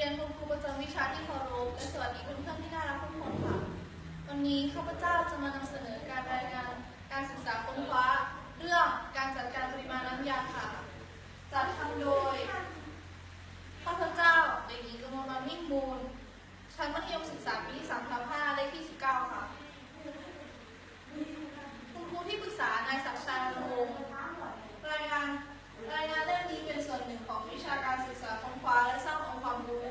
รียนคุณครูประจำวิชาที่เคารพและสวัสดีเพื่อนๆที่น่ารักทุกคนค่ะ วันนี้ข้าพเจ้าจะมานำเสนอการรายงานการศึกษาค้นคว้า เรื่องการจัดการปริมาณน้ำยาค่ะ จัดทำโดยข้าพเจ้าเด็กหญิงกมลวันมิ่งมูลชั้นมัธยมศึกษาปีที่3ทับ5เลขที่19ค่ะคุณครูที่ปรึกษานายศักดิ์ชัยวงศ์รายงานรายงานเล่มนี้เป็นส่วนหนึ่งของวิชาการศึกษาค้นคว้าและสร้างองค์ความรู้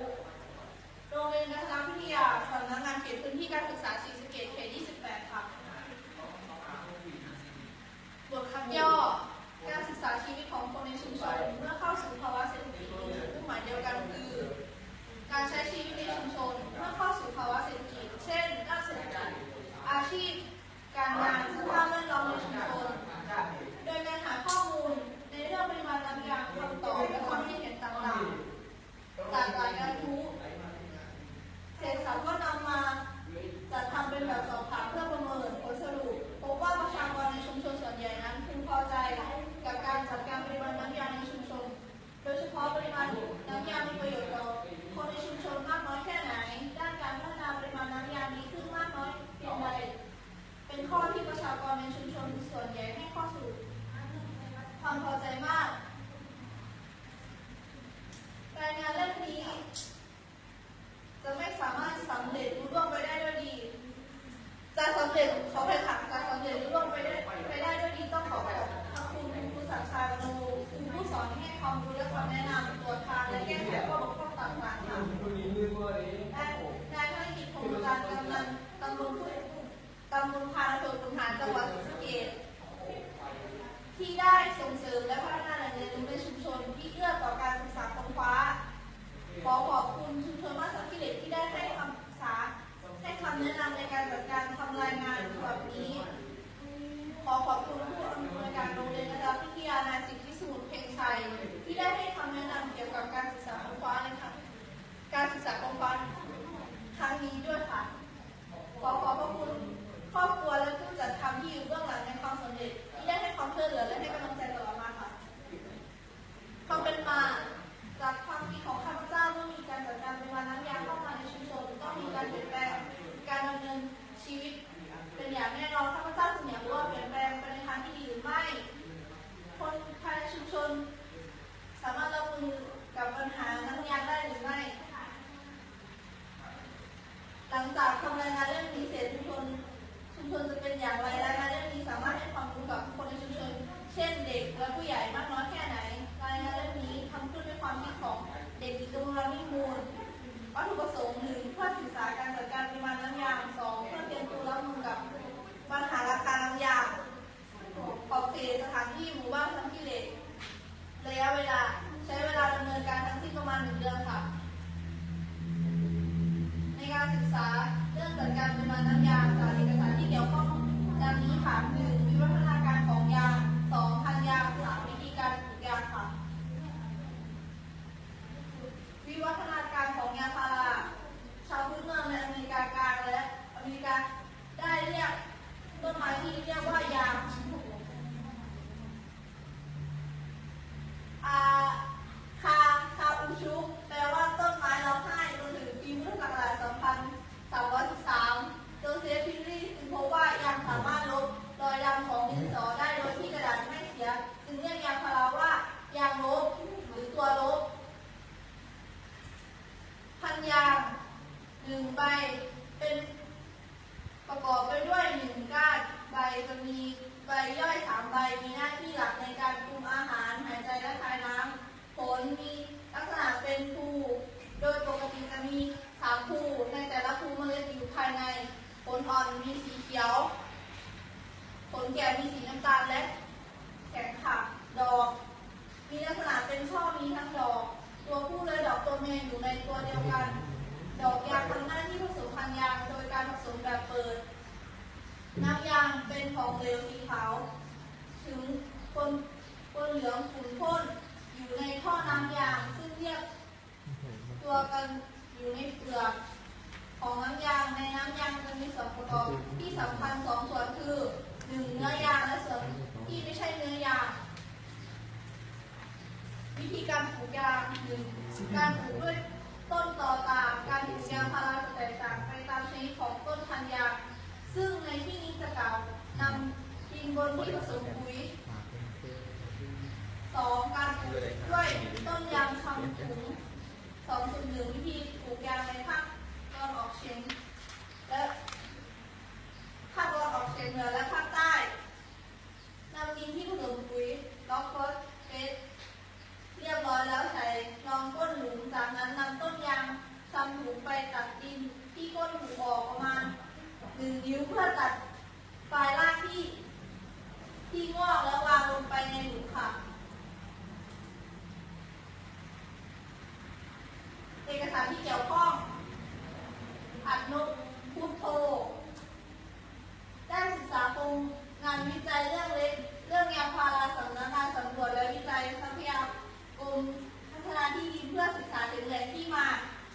โรงเรียนกัฒนวิทยาสำนักงานเขตพื้นที่การศึกษาศรีสะเกษเขต 28 ค่ะ บทคำย่อ การศึกษาชีวิตของคนใน ชนเมื่อเข้าสู่ภาวะเศรษฐกิจมุ่งหมายเดียวกันคือ การใช้ชีวิตในชุมชนเมื่อเข้าสู่ภาวะเศรษฐกิจ เช่นด้านเศรษฐกิจอาชีพ การงานสภาพแวดล้อมในชุมชน โดยการหาข้อมูลในเรื่องปริมาณน้ำยางคำตอบและความคิดเห็นต่างๆจากหลายกระทู้ ขอ หลังจากทำรายงานเรื่องนี้เสร็จชุมชนชุมชนจะเป็นอย่างไรรายงานเรื่องนี้สามารถให้ความรู้กับคนในชุมชน เช่นเด็กและผู้ใหญ่มากน้อยแค่ไหน รายงานเรื่องนี้ทำขึ้นด้วยความคิดของเด็กหญิงกมลนิมูลวัตถุประสงค์หนึ่งเพื่อศึกษาการจัดการปริมาณน้ำยางสองเพื่อเตรียมตัวรับมือกับปัญหาราคาน้ำยางขอบเขตสถานที่หมู่บ้านทั้งที่เหล็กระยะเวลาใช้เวลาดำเนินการทั้งสิ้นประมาณหนึ่งเดือนค่ะ ในการศึกษาเรื่องจัดการปริมาณน้ำยางจากเอกสารที่เกี่ยวข้องดังนี้ค่ะหนึ่งวิวัฒนาการของยางสองพันยางสามวิธีการปลูกยางค่ะ วิวัฒนาการของยางพาราชาวพื้นเมืองในอเมริกากลางและอเมริกาได้เรียกต้นไม้ที่เรียกว่ายางอาคาคาอูชุแปลว่าต้นไม้ร้องไห้จนถึงปีพุทธศักราช2313โจเซฟพิลลี่จึงพบว่ายาง สามารถลบรอยดำของดินสอได้โดยที่กระดาษไม่เสียจึงเรียกยางพาราว่ายางลบหรือตัวลบ พันยางหนึ่งใบเป็นประกอบไปด้วยหนึ่งก้านใบจะมีใบย่อยสามใบมีหน้าที่หลักในการปรุงอาหารหายใจและคายน้ำผลมีลักษณะเป็นภูโดยปกติจะมีสามภูในแต่ละภูเมล็ดอยู่ภายในผลอ่อนมี แก่มีสีน้ำตาลและแข็งขักดอก มีลักษณะเป็นช่อมีทั้งดอก ตัวผู้และดอกตัวเมียอยู่ในตัวเดียวกัน ดอกยางทำหน้าที่ผสมพันยางโดยการผสมแบบเปิด น้ำยางเป็นของเหลวสีขาว ถึงปนปนเหลืองขุ่นข้นอยู่ในท่อน้ำยาง ซึ่งเรียกตัวกันอยู่ในเปลือกของน้ำยางในน้ำยางจะมีส่วนประกอบที่สำคัญสองส่วนคือ หนึ่งเนื้อยางและเสริมที่ไม่ใช่เนื้อยาง วิธีการปลูกยางหนึ่งการปลูกด้วยต้นต่อตามการปลูกยางพาราจะแตกต่างไปตามชนิดของต้นพันยาง ซึ่งในที่นี้จะกล่าวนำดินบนที่ผสมปุ๋ยสองการปลูกด้วยต้นยางคำถุงสองส่วนหนึ่งวิธีปลูกยางในภาคตอนออกเฉียง ปลายรากที่ ที่งอกแล้ววางลงไปในหลุมค่ะ เอกสารที่เกี่ยวข้อง อัดนกพุทโธได้ศึกษาโครงงานวิจัยเรื่องเล็ก เรื่องยางพาราสำนักงานสำรวจและวิจัยทรัพยากรมพัฒนาที่ดินเพื่อศึกษาถึงแหล่งที่มา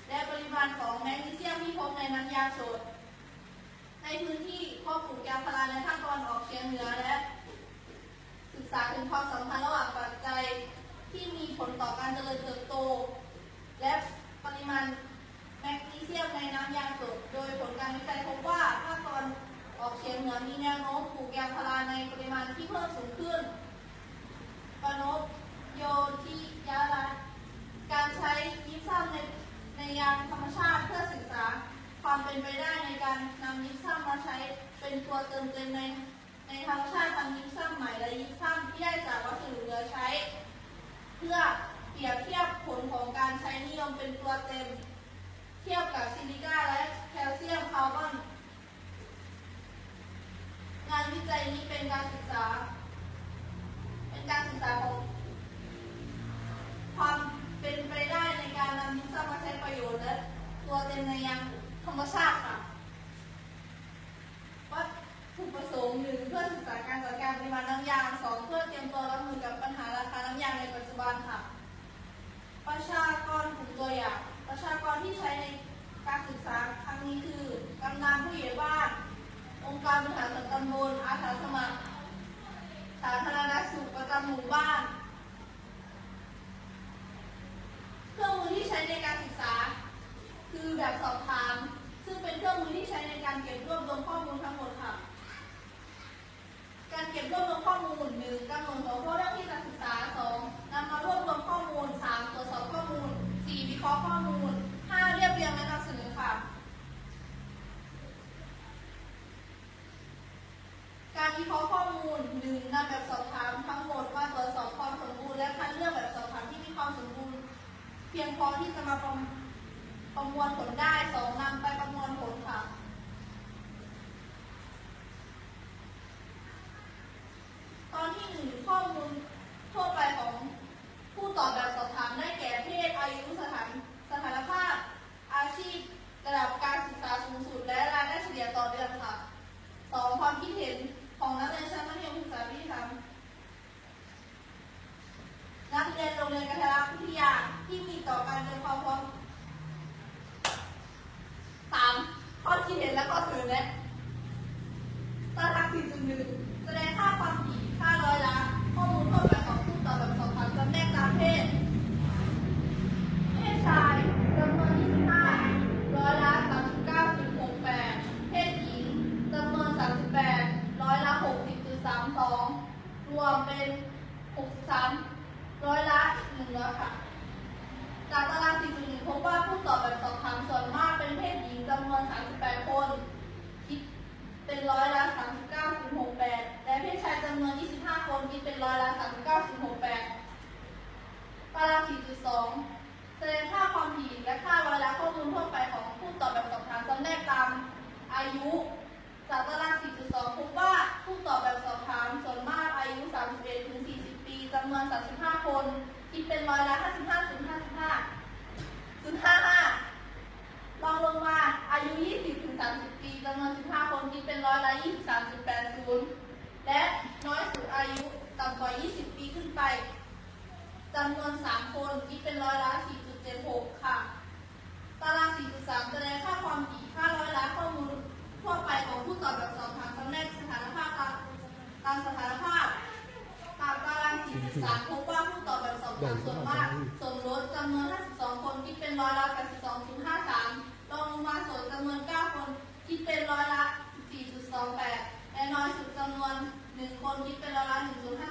และปริมาณของแมกนีเซียมที่พบในน้ำยางสด ในพื้นที่เพาะปลูกยางพาราในภาคตะวันออกเฉียงเหนือและ ศึกษาถึงความสัมพันธ์ระหว่างปัจจัยที่มีผลต่อ การเจริญเติบโต และปริมาณแมกนีเซียมในน้ำยางสดโดยผลการวิจัยพบว่าภาคตะวันออกเฉียงเหนือมีแนวโน้มปลูกยางพาราในปริมาณที่เพิ่มสูงขึ้นปนพโยธิยาลาการใช้ยิปซัมในในยางธรรมชาติเพื่อศึกษาความเป็นไปได้ในการนำยิปซัมมาใช้เป็นตัวเติมเต็มในในธรรมชาติทำยิปซัมใหม่และยิปซัมที่ได้จากวัสดุเหลือใช้ เพื่อเปรียบเทียบผลของการใช้นิยมเป็นตัวเต็ม เทียบกับซิลิก้าและแคลเซียมคาร์บอน งานวิจัยนี้เป็นการศึกษา เป็นการศึกษาของความเป็นไปได้ในการนำยิปซัมมาใช้ ประโยชน์และตัวเต็มในยางธรรมชาติค่ะวัตถุประสงค์หนึ่งเพื่อศึกษาการจัดการปริมาณน้ำยางสองเพื่อเตรียมตัวรับมือกับปัญหาราคาน้ำยางในปัจจุบันค่ะ ประชากรกลุ่มตัวอย่างประชากรที่ใช้ในการศึกษาครั้งนี้คือกำนันผู้ใหญ่บ้าน องค์การบริหารส่วนตำบลอาสาสมัครสาธารณสุขประจำหมู่บ้าน เครื่องมือที่ใช้ในการศึกษา คือ แบบสอบถาม ซึ่งเป็นเครื่องมือที่ใช้ในการเก็บรวบรวมข้อมูลทั้งหมดค่ะ การเก็บรวบรวมข้อมูลหนึ่งกำหนดหัวข้อเรื่องที่จะ อายุ 20 ถึง 30 ปีจำนวน 15 คนคิดเป็นร้อยละ23.80 และน้อยสุดอายุต่ำกว่า 20 ปีขึ้นไปจำนวน 3 คนคิดเป็นร้อยละ4.76 ค่ะ ตาราง 4.3 แสดงค่าความถี่ค่าร้อยละข้อมูลทั่วไปของผู้ตอบแบบสอบถามจำแนกสถานภาพตามตามสถานภาพตามตาราง 4.3 พบว่าผู้ตอบแบบสอบถามส่วนมากสมรสจำนวน 52 คนคิดเป็นร้อยละ82.53 คิดเป็นร้อยละ 4.28 และน้อยสุดจำนวน 1 คนคิดเป็นร้อยละ 1.5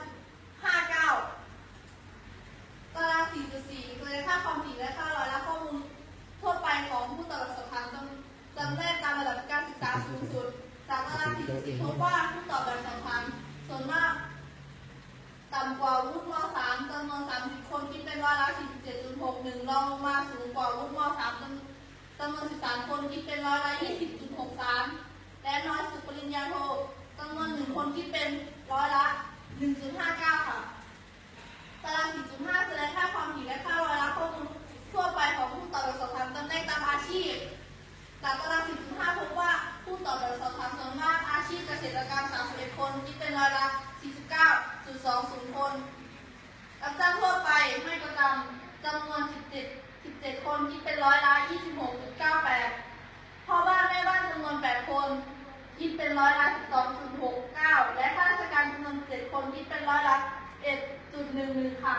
จำนวน 13 คนคิดเป็นร้อยละ20.63 และน้อยสุดปริญญาโทจำนวน 1 คนคิดเป็นร้อยละ 1.59 ค่ะ ตาราง 4.5 แสดงค่าความถี่และค่าร้อยละข้อมูลทั่วไปของผู้ตอบแบบสอบถามตำแหน่งตามอาชีพจากตาราง 4.5 พบว่าผู้ตอบแบบสอบถามส่วนมากอาชีพเกษตรกรรม 31 คนคิดเป็นร้อยละ 49.20 คนรับจ้างทั่วไปไม่ประจำจำนวน 17 17 คนคิดเป็นร้อยละ26.98พ่อบ้านแม่บ้านจำนวน 8 คนคิดเป็นร้อยละ12.69 และข้าราชการจำนวน 7 คนคิดเป็นร้อยละ1.11ค่ะ